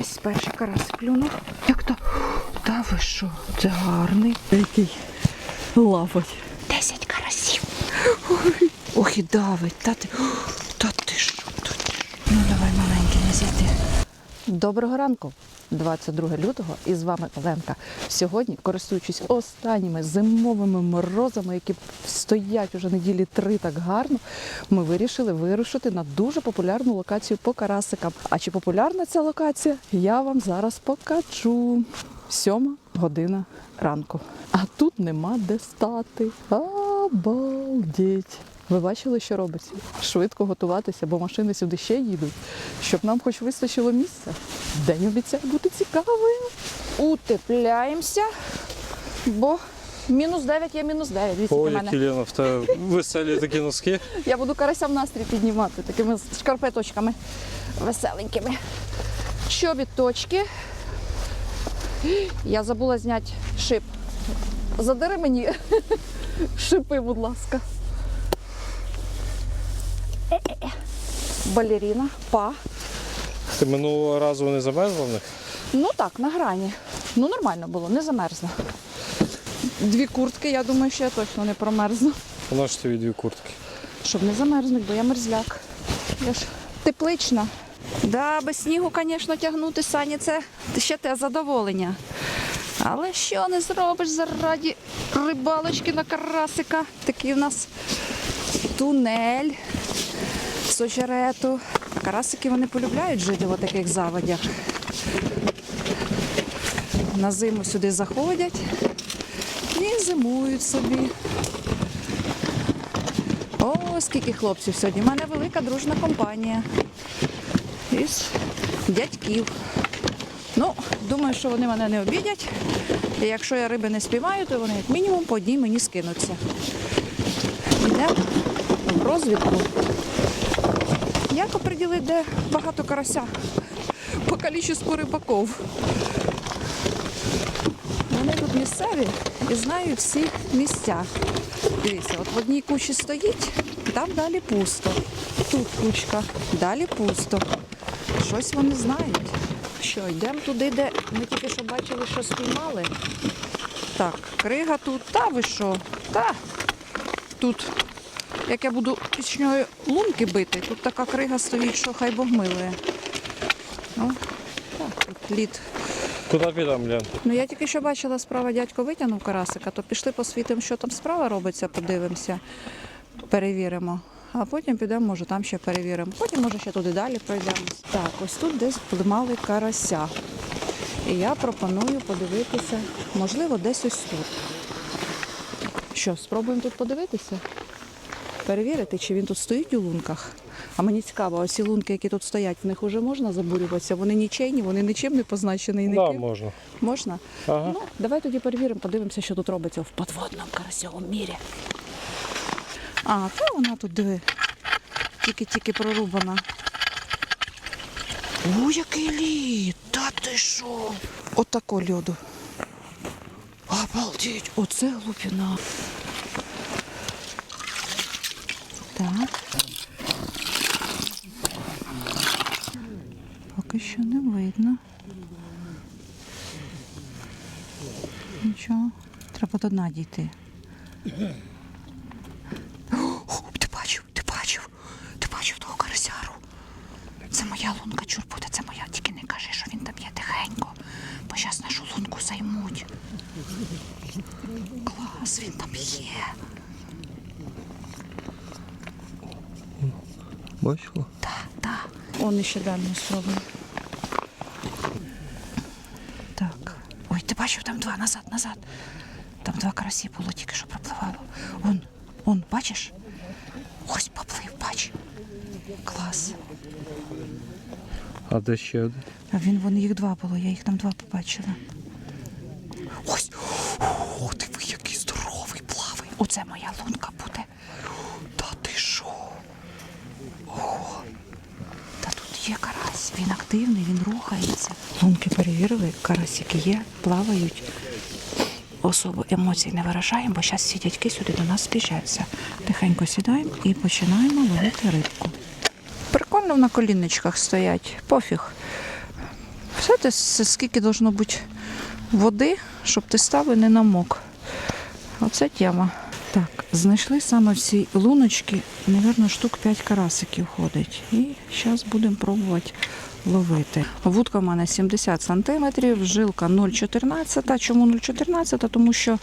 Ось перший карась клюнув. Як то? Та ви що? Це гарний. Який лапоть. Десять карасів. Ой, ох і давить. Та ти, та ти що? Та ти що? Ну давай маленький не зійди. Доброго ранку. 22 лютого і з вами Оленка. Сьогодні, користуючись останніми зимовими морозами, які стоять уже неділі три так гарно, ми вирішили вирушити на дуже популярну локацію по карасикам. А чи популярна ця локація? Я вам зараз покажу. Сьома година ранку. А тут нема де стати. Обалдеть! Ви бачили, що робиться? Швидко готуватися, бо машини сюди ще їдуть, щоб нам хоч вистачило місця. День обіцяє бути цікавим. Утепляємося, бо мінус 9 є мінус 9. Дивіться, Ой, мене. Кіліна, в тебе веселі такі носки. Я буду карасям настрій піднімати такими шкарпеточками веселенькими. Чобіточки. Я забула зняти шип. Задери мені шипи, будь ласка. Балеріна, па. Ти минулого разу не замерзла в них? Ну так, на грані. Ну нормально було, не замерзла. Дві куртки, я думаю, що я точно не промерзну. Вона ж тобі дві куртки. Щоб не замерзнуть, бо я мерзляк. Я ж теплична. Да, без снігу, звісно, тягнути сані це ще те задоволення. Але що не зробиш заради рибалочки на карасика? Такий у нас тунель з очерету. Карасики вони полюбляють жити в таких заводях. На зиму сюди заходять і зимують собі. О, скільки хлопців сьогодні. У мене велика дружна компанія із дядьків. Ну, думаю, що вони мене не обідять. І якщо я риби не спіймаю, то вони як мінімум по одній мені скинуться. Йдемо в розвідку. Як оприділити, де багато карася по кількості рибаків? Вони тут місцеві і знають всі місця. Дивіться, от в одній кучі стоїть, там далі пусто. Тут кучка, далі пусто. Щось вони знають. Що, йдемо туди, де ми тільки що бачили, що спіймали. Так, крига тут, та ви що? Та тут, як я буду пічньою лунки бити, тут така крига стоїть, що хай Бог милує. Ну, так, тут лід Куди підемо, Лен? Ну я тільки що бачила справа дядько витягнув карасика, то пішли посвітимо, що там справа робиться, подивимося, перевіримо. А потім підемо, може, там ще перевіримо. Потім, може, ще туди далі пройдемо. Так, ось тут десь плимали карася. І я пропоную подивитися, можливо, десь ось тут. Що, спробуємо тут подивитися? Перевірити, чи він тут стоїть у лунках. А мені цікаво, ось ці лунки, які тут стоять, в них вже можна забурюватися? Вони нічейні, вони нічим не позначені. Так, да, ніким. можна. Можна? Ага. Ну, давай тоді перевіримо, подивимося, що тут робиться в подводному карасьовому мірі. А, та вона тут диви. Тільки-тільки прорубана. О, який лід! Та ти що? Отако льоду. Обалдеть, оце глупіна. Так. Поки що не видно. Нічого, треба до дна дійти. О, ти бачив, ти бачив, ти бачив того карасяру. Це моя лунка, чур буде, це моя. Тільки не кажи, що він там є тихенько, бо зараз нашу лунку займуть. Клас, він там є. Бачила? Так, так. Он ще дальню спробує. Так. Ой, ти бачив, там два назад, назад. Там два карасі було, тільки що пропливало. Он, он, бачиш? Ось поплив, бач. Клас. А де ще один? А він, вон їх два було, я їх там два побачила. Ось. О, диви, який здоровий плавий. Оце моя лунка буде. Та ти що? О, та тут є карась. Він активний, він рухається. Лунки перевірили, карасики є, плавають. Особо емоцій не виражаємо, бо зараз ці дядьки сюди до нас збіжаться. Тихенько сідаємо і починаємо ловити рибку. Прикольно на колінничках стоять, пофіг. Знаєте, с- скільки должно бути води, щоб ти став і не намок. Оце тема. Так, знайшли саме в цій луночці, мабуть, штук 5 карасиків ходить. І зараз будемо пробувати ловити. Вудка в мене 70 см, жилка 0,14. Чому 0,14? Тому що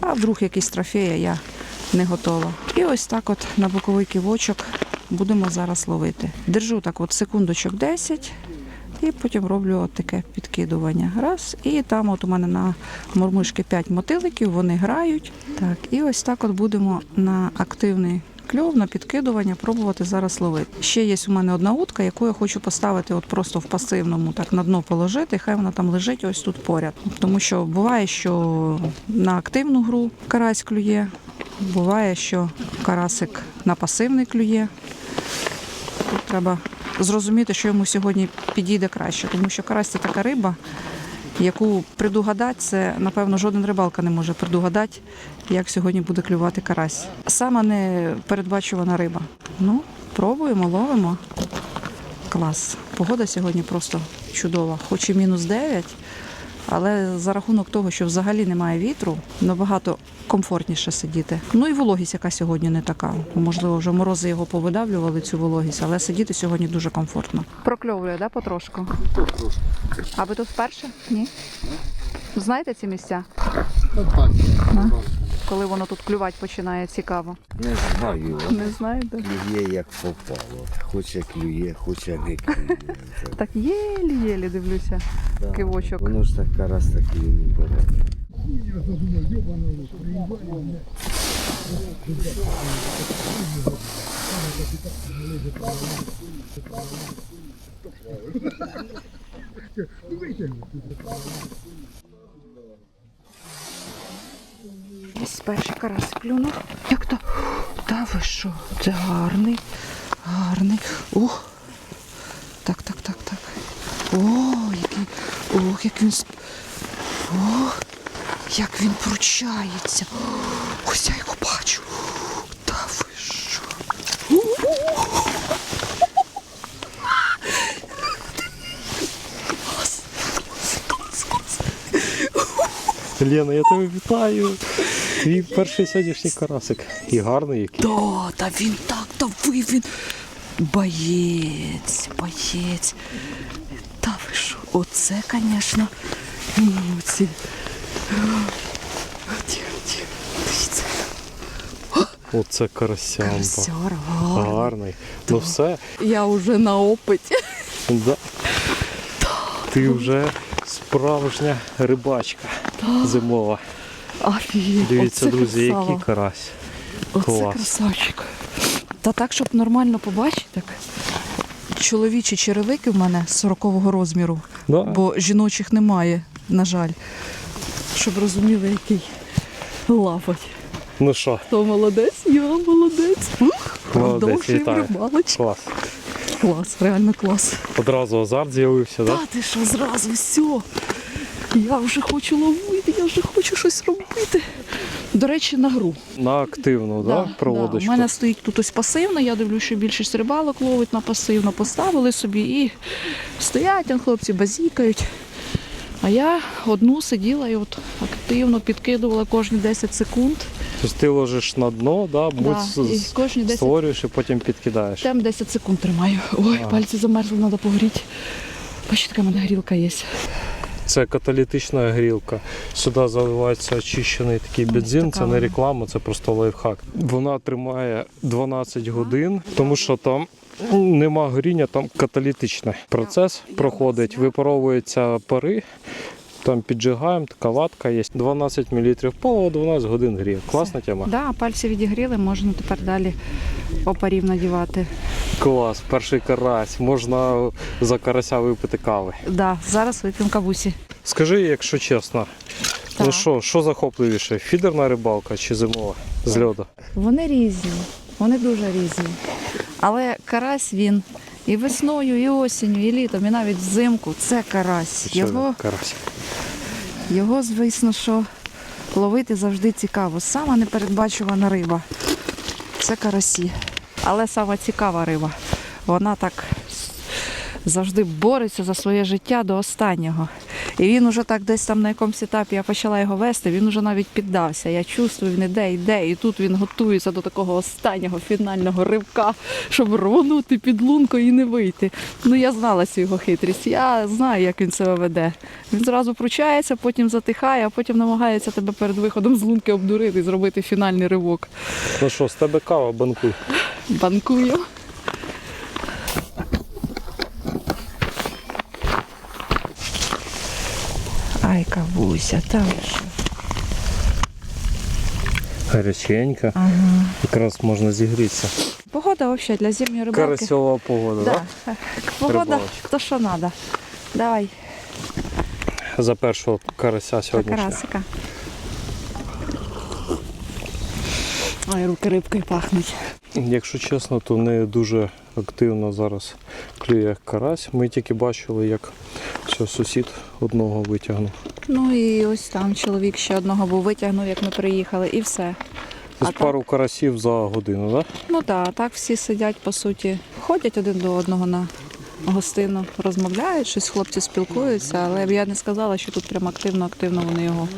а вдруг якийсь трофея я не готова. І ось так от на боковий ківочок будемо зараз ловити. Держу так от секундочок 10. І потім роблю от таке підкидування. Раз. І там от у мене на мормишки 5 мотиликів, вони грають. Так, і ось так от будемо на активний кльов, на підкидування пробувати зараз ловити. Ще є у мене одна утка, яку я хочу поставити от просто в пасивному, так на дно положити, хай вона там лежить ось тут поряд. Тому що буває, що на активну гру карась клює, буває, що карасик на пасивний клює. Тут треба зрозуміти, що йому сьогодні підійде краще, тому що карась це така риба, яку предугадати, це, напевно, жоден рибалка не може предугадати, як сьогодні буде клювати карась. Сама не передбачувана риба. Ну, пробуємо, ловимо. Клас. Погода сьогодні просто чудова, хоч і мінус 9, але за рахунок того, що взагалі немає вітру, набагато комфортніше сидіти. Ну і вологість, яка сьогодні не така. Можливо, вже морози його повидавлювали цю вологість, але сидіти сьогодні дуже комфортно. Прокльовує, да, потрошку? А ви тут вперше? Ні. Знаєте ці місця? А? Коли воно тут клювати починає цікаво. Не знаю, Не знаєте? клює як попало. Хоче клює, хоче не клює. Так єлі-єлі дивлюся. да. кивочок. Воно ж так раз такий не бере. Ось перший карась клюнув. Як то? Та ви що? Це гарний, гарний. Ух. Так, так, так, так. О, який. Ох, як він. Ох, як він пручається. Ось я його бачу. Та ви що? Лена, я тебе вітаю. Твій перший сьогоднішній карасик. І гарний який. Да, та він так давив, він боєць, боєць. Та ви що, оце, звісно, дивіться. Оце карасямба. Карасяр, гарний. Гарний. Ну все, Я вже на опиті. да. Ти вже справжня рибачка зимова. Офігеть, Дивіться, оце друзі, красава. який карась. Оце Клас. красавчик. Та так, щоб нормально побачити, так. Чоловічі черевики в мене 40-го розміру, Да. бо жіночих немає, на жаль. Щоб розуміли, який лапоть. Ну що, Хто молодець? Я молодець. Ух, Молодець, продовжуємо вітаю. рибалочку. клас. Клас, реально клас. Одразу азарт з'явився, так? Да? Та ти що зразу все. Я вже хочу ловити, я вже хочу щось робити. До речі, на гру. На активну, да, проводочку. У мене стоїть тут ось пасивно, я дивлюся, що більшість рибалок ловить на пасивно, поставили собі і стоять, там хлопці базікають. А я одну сиділа і от активно підкидувала кожні 10 секунд. Тобто ти ложиш на дно, да, Да, будь і кожні 10 створюєш і потім підкидаєш. Там 10 секунд тримаю. Ой, Ага. пальці замерзли, треба погріти. Бачите, така в мене грілка є. Це каталітична грілка. Сюди заливається очищений такий бензин. Це не реклама, це просто лайфхак. Вона тримає 12 годин, тому що там нема горіння, там каталітичний процес проходить, випаровуються пари. Там піджигаємо, така ватка є. 12 мл палива, 12 годин гріє. Класна тема. Так, Да, пальці відігріли, можна тепер далі опарів надівати. Клас, перший карась. Можна за карася випити кави. Да, зараз вип'ємо кавусі. Скажи, якщо чесно, ну що, що захопливіше? Фідерна рибалка чи зимова з льоду? Вони різні, вони дуже різні. Але карась він і весною, і осінню, і літом, і навіть взимку це карась. Що Його, карась? його, звісно, що ловити завжди цікаво. Сама непередбачувана риба. Це карасі. Але сама цікава риба. Вона так завжди бореться за своє життя до останнього. І він уже так десь там на якомусь етапі я почала його вести, він уже навіть піддався. Я чувствую, він іде, йде, і тут він готується до такого останнього фінального ривка, щоб рвонути під лункою і не вийти. Ну я знала цю його хитрість. Я знаю, як він себе веде. Він зразу пручається, потім затихає, а потім намагається тебе перед виходом з лунки обдурити і зробити фінальний ривок. Ну що, з тебе кава, банкуй. Банкую. Ай, кавуся, там що. Гаряченька. Ага. Якраз можна зігрітися. Погода взагалі для зимньої рибалки. Карасьова погода, так? Да. Погода, Рибалочка. то що треба. Давай, За першого карася сьогодні. карасика. Ой, руки рибкою пахнуть. Якщо чесно, то не дуже активно зараз клює карась. Ми тільки бачили, як все, сусід одного витягнув. Ну і ось там чоловік ще одного був витягнув, як ми приїхали, і все. Так? пару карасів за годину, так? Ну так, так всі сидять, по суті, ходять один до одного на гостину, розмовляють, щось хлопці спілкуються, але б я не сказала, що тут прям активно-активно вони його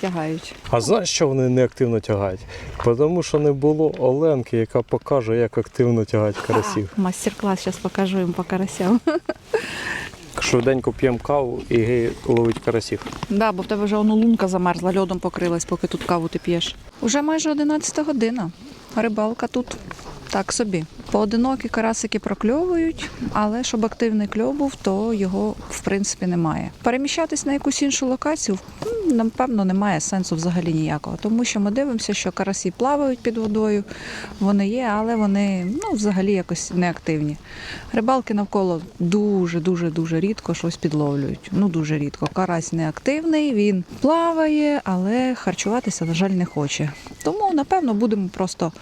тягають. А знаєш, що вони не активно тягають? Тому що не було Оленки, яка покаже, як активно тягають карасів. Мастер-клас зараз покажу їм по карасям. Швиденько п'ємо каву і гей ловить карасів. Да, бо в тебе вже воно лунка замерзла, льодом покрилась, поки тут каву ти п'єш. Уже майже 11 година. Рибалка тут так собі. Поодинокі карасики прокльовують, але щоб активний кльов був, то його в принципі немає. Переміщатись на якусь іншу локацію напевно немає сенсу взагалі ніякого, тому що ми дивимося, що карасі плавають під водою, вони є, але вони ну, взагалі якось неактивні. Рибалки навколо дуже дуже дуже рідко щось підловлюють. Ну дуже рідко. Карась неактивний, він плаває, але харчуватися, на жаль, не хоче. Тому напевно будемо просто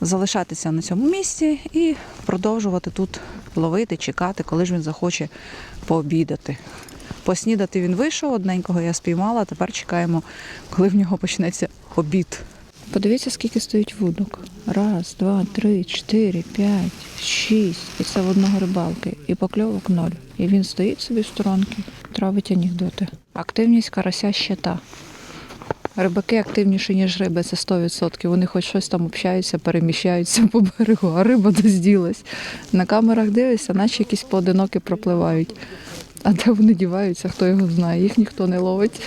залишатися на цьому місці і продовжувати тут ловити, чекати, коли ж він захоче пообідати. Поснідати він вийшов, одненького я спіймала, тепер чекаємо, коли в нього почнеться обід. Подивіться, скільки стоїть вудок. Раз, два, три, чотири, п'ять, шість. І це в одного рибалки. І покльовок ноль. І він стоїть собі в сторонки, травить анекдоти. Активність карася ще та. Рибаки активніші, ніж риби, це 100%. Вони хоч щось там общаються, переміщаються по берегу, а риба дозділась. ділась. На камерах дивишся, наче якісь поодинокі пропливають. А де вони діваються, хто його знає, їх ніхто не ловить.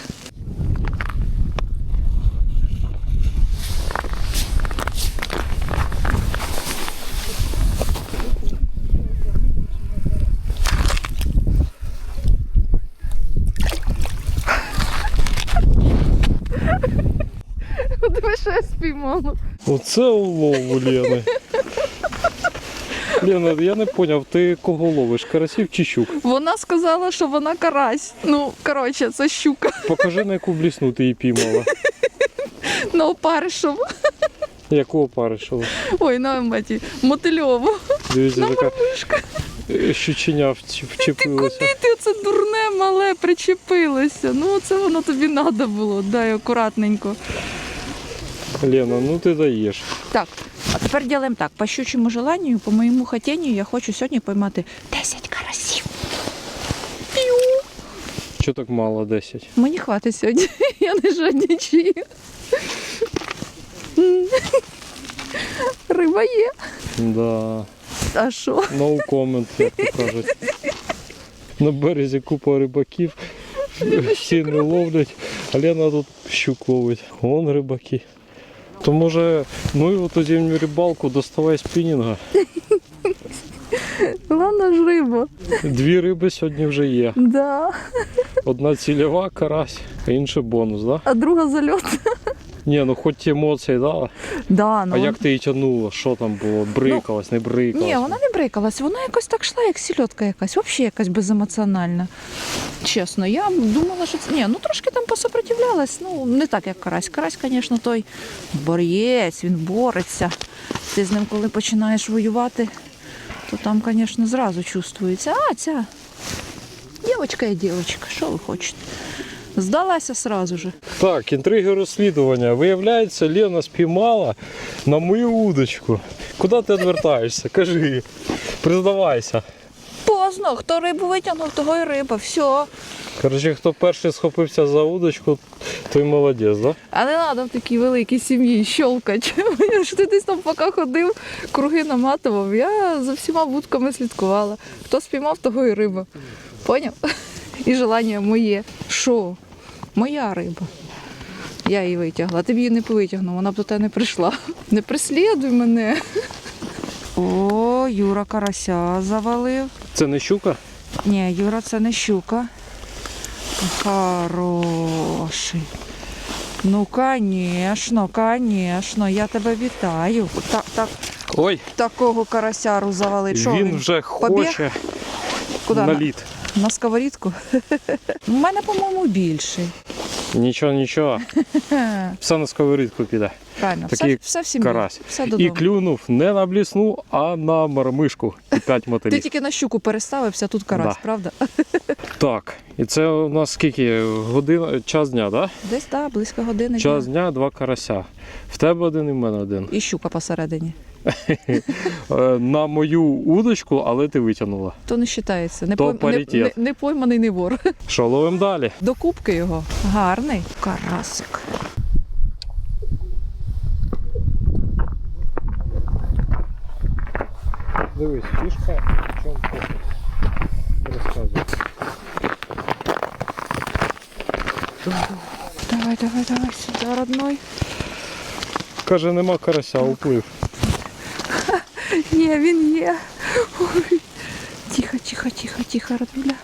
Диви, що я спіймала. Оце улов у Лени. Лена, я не зрозумів, ти кого ловиш? Карасів чи щук? Вона сказала, що вона карась. Ну, коротше, це щука Покажи, на яку блісну ти її піймала. на опаришеву. Яку опаришила? Ой, на меті, мотильову. Дивіться, На така щученя вч- вчепилася. Куди ти оце дурне мале причепилося? Ну, це воно тобі треба було, дай акуратненько. Лена, ну ти даєш. Так, а тепер ділимо так. По щучому желанню, по моєму хотінню, я хочу сьогодні поймати 10 карасів. Піу. Що так мало 10? Мені хватить сьогодні. Я не жадничаю. Риба є. Да. А що? No comment, як то кажуть. На березі купа рибаків. Всі не ловлять, а Лена тут щук ловить. Вон рибаки. То може, ну і тоді в рибалку доставай спінінга. Главное ж риба. Дві риби сьогодні вже є. Да. Одна цільова карась, а інша бонус, да? А друга зальот. Ні, ну хоч емоції, да. Да, ну, А як ти її тягнула? Що там було? Брикалась, не брикалась? Ні, вона не брикалась, вона якось так йшла, як сільотка якась, взагалі якась беземоціональна. Чесно, я думала, що це. Ні, ну трошки там посопротивлялась. Ну, не так, як карась. Карась, звісно, той борєць, він бореться. Ти з ним, коли починаєш воювати, то там, звісно, зразу чувствується. А, ця дівчинка є дівчинка, що ви хочете? Здалася сразу же. Так, інтриги розслідування. Виявляється, Лена спіймала на мою удочку. Куди ти відвертаєшся? Кажи, признавайся. По серйозно, хто рибу витягнув, того й риба. Все. Коротше, хто перший схопився за удочку, той молодець, да? А не треба в такій великій сім'ї щолкати. Що ти десь там поки ходив, круги наматував. Я за всіма вудками слідкувала. Хто спіймав, того і риба. Поняв? І желання моє. Що? Моя риба. Я її витягла. Ти б її не повитягнув, вона б до тебе не прийшла. Не преслідуй мене. О, Юра карася завалив. Це не щука? Ні, Юра, це не щука. Хороший. Ну, звісно, звісно, я тебе вітаю. Так, так, Ой, такого карасяру завалить. Що він вже Побіг? хоче Куди? На, лід. На сковорідку? У мене, по-моєму, більший. Нічого, нічого. Все на сковорідку піде. Правильно, Такий все, все в карась. Все І клюнув не на блісну, а на мармишку. І п'ять Ти тільки на щуку переставився, тут карась, Да. правда? Так, і це у нас скільки? Година, час дня, так? Десь так, близько години. Час дня. дня, два карася. В тебе один і в мене один. І щука посередині. Е, На мою удочку, але ти витягнула. То не вважається. Не, То пойм- не, не, не пойманий не вор. Що, ловимо далі? До кубки його. Гарний. Карасик. Дивись, фішка, в чому розказує. Давай, давай, давай сюди, родной. Каже, нема карася, уплив. Ні, він є. Ой. Тихо, тихо, тихо, тихо, родуля.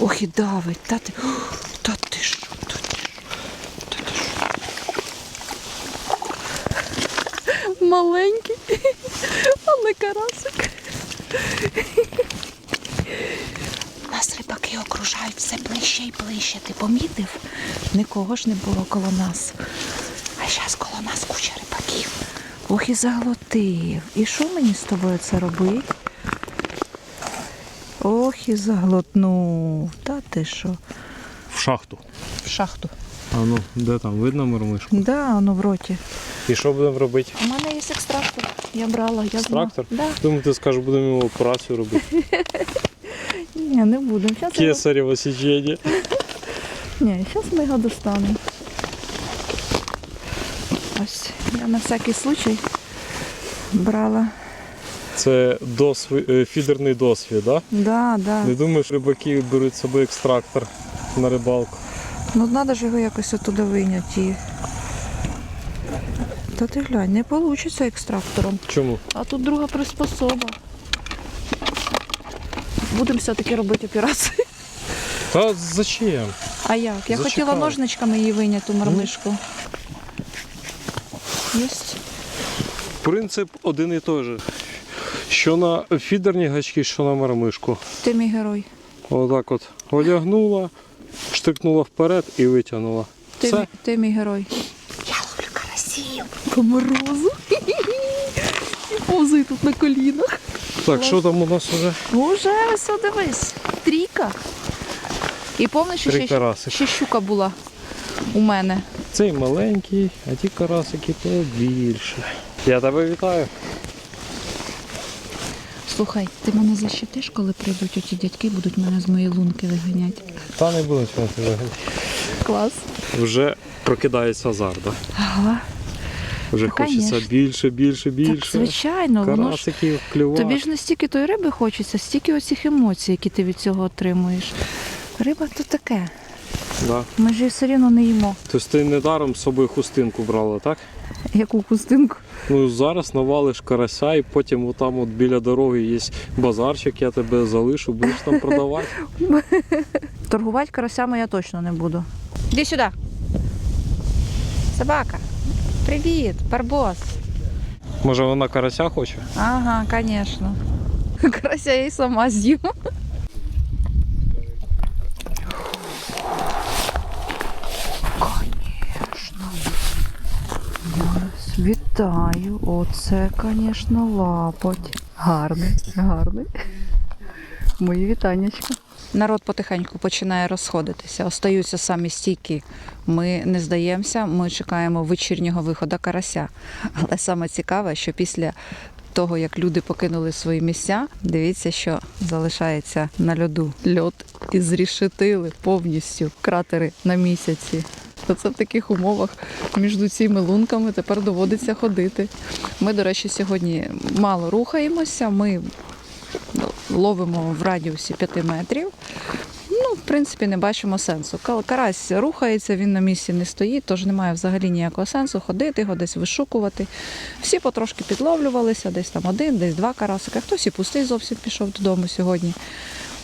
Ох і давить. Та ти, та ти що, та ти що, та ти що. Маленький, але карасик. Окружають все ближче. Ти помітив? Нікого ж не було коло нас. А зараз коло нас куча рибаків. Ох і заглотив. І що мені з тобою це робити? Ох і заглотнув. Та ти що? В шахту. В шахту. А ну, де там? Видно мармишку? Да, воно в роті. І що будемо робити? У мене є екстрактор. Я брала, я. Екстрактор? Да. Думаю, ти скажеш, будемо йому операцію робити. Ні, не будемо. Зараз його... Січення. Ні, зараз ми його достанемо. Ось, я на всякий случай брала. Це досвід, е, фідерний досвід, так? Да, да. Не думаєш, рибаки беруть з собою екстрактор на рибалку. Ну треба ж його якось оттуда вийняти. Та ти глянь, не вийде екстрактором. Чому? А тут друга приспособа. Будемо все-таки робити операцію. Та зачем? А як? Я Зачекай. хотіла ножничками її вийняти ту мармишку. Єсть. Принцип один і той же. Що на фідерні гачки, що на мармишку. Ти мій герой. Отак от одягнула, штрикнула вперед і витягнула. Ти, Все. мій- ти мій герой. Я ловлю карасів. По морозу. І повзаю тут на колінах. Так, що там у нас уже? Уже о, дивись. Трійка. І помниш, Три ще, ще щука була у мене. Цей маленький, а ті карасики побільше. Я тебе вітаю. Слухай, ти мене защитиш, коли прийдуть оті дядьки, будуть мене з моєї лунки виганяти. Та не будуть мене взагалі. Клас. Вже прокидається азарт, да? Ага. Вже Та, хочеться конечно. більше, більше, Так, більше. звичайно, воно ж клювати. тобі ж не стільки тої риби хочеться, стільки оцих емоцій, які ти від цього отримуєш. Риба то таке. Да. Ми ж її все рівно не їмо. Тобто ти недаром з собою хустинку брала, так? Яку кустинку. Ну зараз навалиш карася і потім отам от біля дороги є базарчик, я тебе залишу, будеш там продавати. Торгувати карасями я точно не буду. Іди сюди. Собака. Привіт, барбос. Може вона карася хоче? Ага, звісно. Карася я і сама з'їм. Вітаю. Оце, звісно, лапоть. Гарний, гарний. Мої вітаннячка. Народ потихеньку починає розходитися. Остаються самі стійкі. Ми не здаємося, ми чекаємо вечірнього виходу карася. Але саме цікаве, що після того, як люди покинули свої місця, дивіться, що залишається на льоду. Льод і зрішетили повністю кратери на місяці. Оце в таких умовах між цими лунками тепер доводиться ходити. Ми, до речі, сьогодні мало рухаємося. Ми ловимо в радіусі 5 метрів. Ну, в принципі, не бачимо сенсу. Карась рухається, він на місці не стоїть, тож немає взагалі ніякого сенсу ходити, його десь вишукувати. Всі потрошки підловлювалися, десь там один, десь два карасика. Хтось і пустий зовсім пішов додому сьогодні.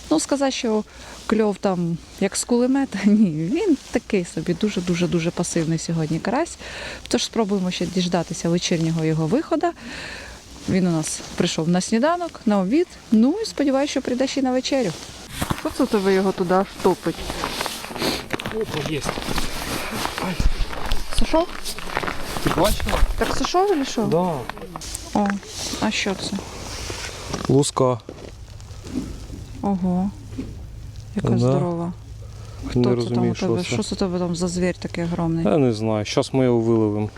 Ну, сказати, що кльов там як з кулемета, ні, він такий собі дуже-дуже дуже пасивний сьогодні карась. Тож спробуємо ще діждатися вечірнього його виходу. Він у нас прийшов на сніданок, на обід. Ну і сподіваюся, що прийде ще й на вечерю. Що це тебе його туди аж топить? Опа, є. Сушов? Ти бачила? Так сушов чи що? Да. О, а що це? Луска. Ого. Яка Да. здорова. Хто не це там у тебе? Що це у тебе там за звір такий огромний? Я не знаю. Зараз ми його виловимо.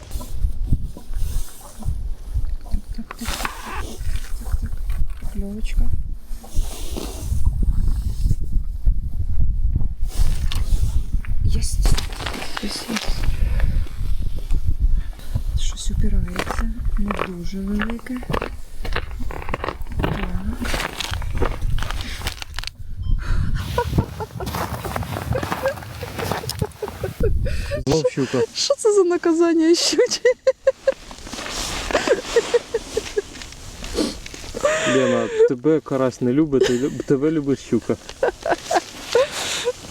Кльовочка. Єсть. Єсть, єсть. Щось упирається. Не дуже велике. Так. Знов щука. Що це за наказання щучі? Тебе карась не любить, тебе любить щука.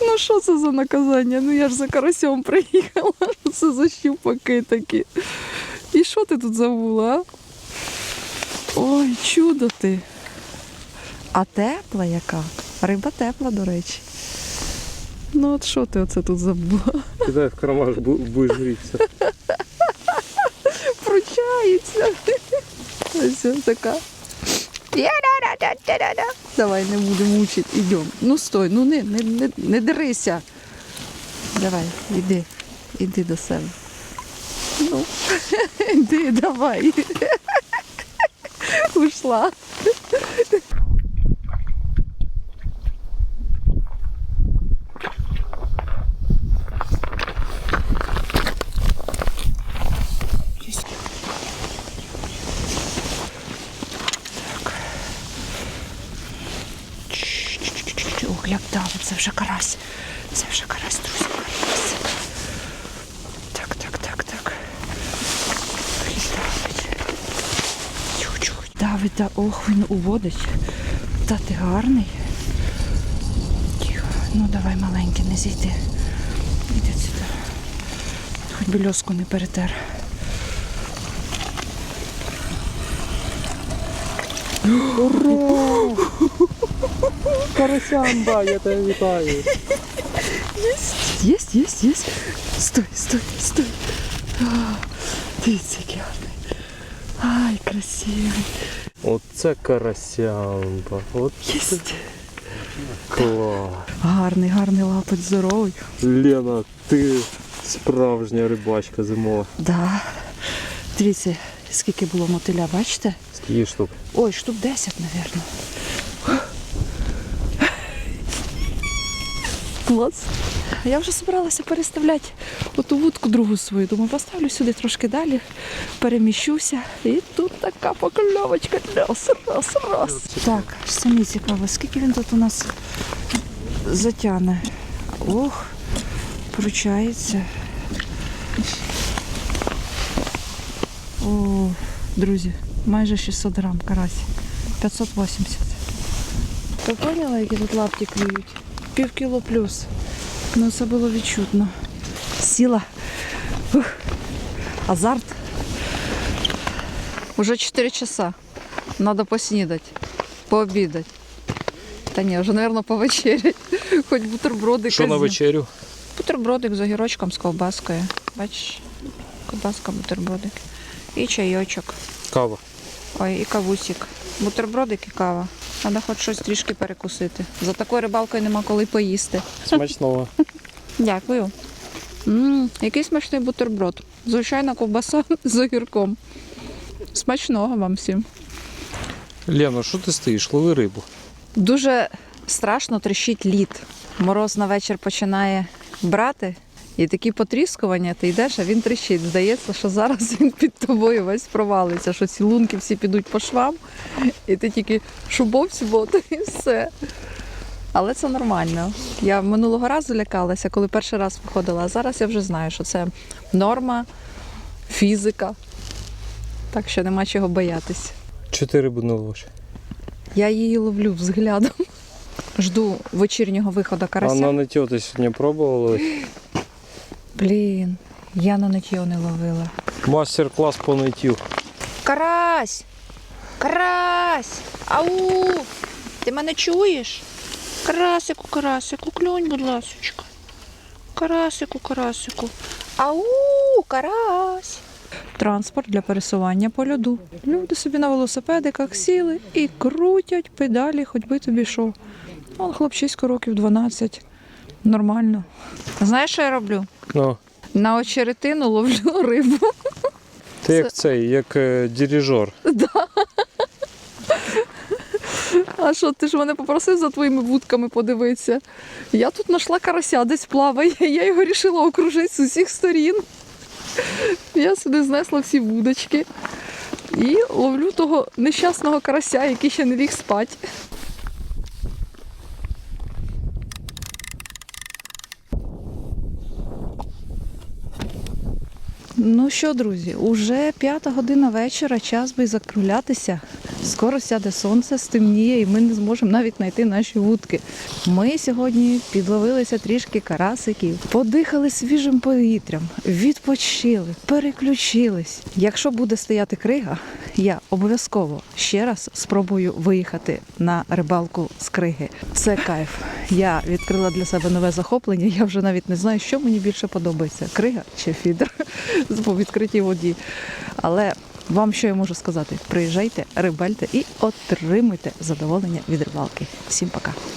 Ну що це за наказання? Ну я ж за карасьом приїхала. Що це за щупаки такі? І що ти тут забула? а? Ой, чудо ти. А тепла яка? Риба тепла, до речі. Ну от що ти оце тут забула? Кидай в кармаш, будеш грітися. Пручається. Ось ось така. Давай, не будемо мучити. йдемо. Ну стой, ну не, не, не, не дерися. Давай, іди. Іди до себе. Ну, іди, давай. Ушла. Чш-чш-чш-чш. Ох, як давить, це вже карась. Це вже карась, друзі, карась. Так, так, так, так. Ой, давить. Чух-чух. Давить, він уводить. Та ти гарний. Тихо. Ну давай, маленький, не зійди. Іди сюди. Хоч би льоску не перетер. Карасямба, я тебе вітаю. Есть, есть, есть. Стой, стой, стой. А, Дивіться, який гарний. Ай, красивий. Оце карасямба. От Єсть. клас. Гарний, гарний лапоть, здоровий. Лена, ти справжня рибачка зимова. Да. Дивіться, скільки було мотиля, бачите? Скільки штук? Ой, штук 10, напевно. Клас. Я вже збиралася переставляти оту вудку другу свою. Думаю, поставлю сюди трошки далі, переміщуся. І тут така покльовочка. Раз, раз, раз. Так, самі цікаво, скільки він тут у нас затягне. Ох, пручається. О, друзі, майже 600 грам карась. 580. Ви поняли, які тут лапті клюють? Пів кіло плюс. Ну це було відчутно. Сіла. Ух. Азарт. Уже 4 часа. Надо поснідати, пообідати. Та ні, вже, мабуть, повечерять. Хоч бутербродик. Що на вечерю? Бутербродик з огірочком, з ковбаскою. Бачиш? Ковбаска, бутербродик. І чайочок. Кава. Ой, і кавусик. Бутербродик і кава. Треба хоч щось трішки перекусити. За такою рибалкою нема коли поїсти. Смачного. Дякую. м який смачний бутерброд. Звичайна ковбаса з огірком. Смачного вам всім. Лена, що ти стоїш? Лови рибу. Дуже страшно тріщить лід. Мороз на вечір починає брати. І такі потріскування, ти йдеш, а він тріщить. Здається, що зараз він під тобою весь провалиться, що ці лунки всі підуть по швам, і ти тільки шубов сюботу і все. Але це нормально. Я минулого разу лякалася, коли перший раз виходила, а зараз я вже знаю, що це норма, фізика. Так що нема чого боятись. Чи ти рибу ловиш? Я її ловлю взглядом. Жду вечірнього виходу карася. на нитьо ти сьогодні пробувала? Блін, я на нитьо не ловила. Мастер-клас по ниттю. Карась! Карась! Ау! Ти мене чуєш? Карасику, карасику, клюнь, будь ласочка. Карасику, карасику. Ау, карась! Транспорт для пересування по льоду. Люди собі на велосипедиках сіли і крутять педалі, хоч би тобі що. Он хлопчисько років 12. Нормально. Знаєш, що я роблю? Ну, На очеретину ловлю рибу. ти як цей, як е, дирижер. А що, ти ж мене попросив за твоїми вудками подивитися? Я тут знайшла карася, десь плаває, я його вирішила окружити з усіх сторін. Я сюди знесла всі вудочки і ловлю того нещасного карася, який ще не ліг спати. Ну що, друзі, уже п'ята година вечора, час би закруглятися. Скоро сяде сонце, стемніє, і ми не зможемо навіть знайти наші вудки. Ми сьогодні підловилися трішки карасиків, подихали свіжим повітрям, відпочили, переключились. Якщо буде стояти крига, я обов'язково ще раз спробую виїхати на рибалку з криги. Це кайф. Я відкрила для себе нове захоплення. Я вже навіть не знаю, що мені більше подобається: крига чи фідер по відкритій воді. Але вам що я можу сказати? Приїжджайте, рибальте і отримуйте задоволення від рибалки. Всім пока.